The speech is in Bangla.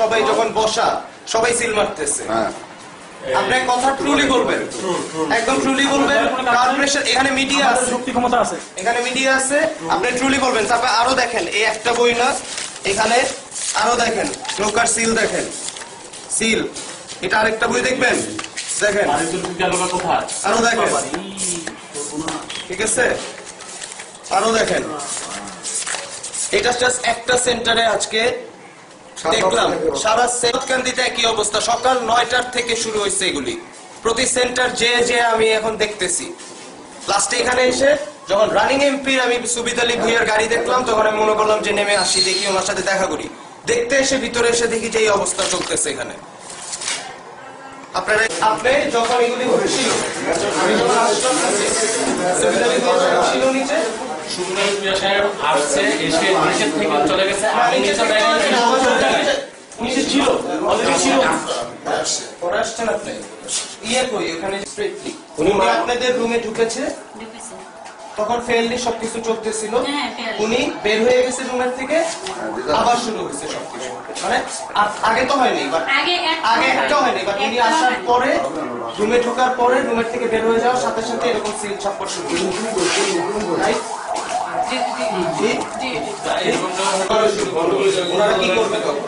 সবাই যখন বসা সবাই সিল মারতেছে। আপনি কথা ট্রুলি বলবেন। একদম ট্রুলি বলবেন কার এখানে মিডিয়া আছে। শক্তি ক্ষমতা আছে। এখানে মিডিয়া আছে। আপনি ট্রুলি বলবেন। তারপর আরও দেখেন এই একটা বই না এখানে আরও দেখেন নৌকার সিল দেখেন। সিল এটা আরেকটা বই দেখবেন? দেখেন। আরও দেখেন। ঠিক আছে? আরও দেখেন। এটা জাস্ট একটা সেন্টারে আজকে দেখলাম সারা সেতকান্দিতে একই অবস্থা। সকাল নয়টার থেকে শুরু হয়েছে এগুলি। প্রতি সেন্টার যে যে আমি এখন দেখতেছি। লাস্টে এখানে এসে যখন রানিং এমপির আমি সুবিদ আলী ভুইয়ার গাড়ি দেখলাম তখন আমি মনে করলাম যে নেমে আসি দেখি ওনার সাথে দেখা করি। দেখতে এসে ভিতরে এসে দেখি যে এই অবস্থা চলতেছে এখানে। আপনারা আপনি যখন এগুলি হচ্ছিল আমি যখন আসলাম সুবিদ আলী ছিল নিচে? সুন্দর সাহেব আসছে এসে নিচের থেকে চলে গেছে। আমি নিচে ছিল? অলরেডি ছিল। পরে আসছেন আপনি ইয়ে কই ওখানে স্ট্রেটলি উনি আপনাদের রুমে ঢুকেছে? ঢুকেছে। তখন ফেললি সবকিছু চলতেছিল। হ্যাঁ, উনি বের হয়ে গেছে রুমের থেকে আবার শুরু হয়েছে সবকিছু। মানে আগে তো হয়নি বাট আগে একটা হয়নি। বাট উনি আসার পরে রুমে ঢোকার পরে রুমের থেকে বের হয়ে যাওয়ার সাথে সাথে এরকম সিল ছাপ্পর শুরু ওনারা কি করবে তখন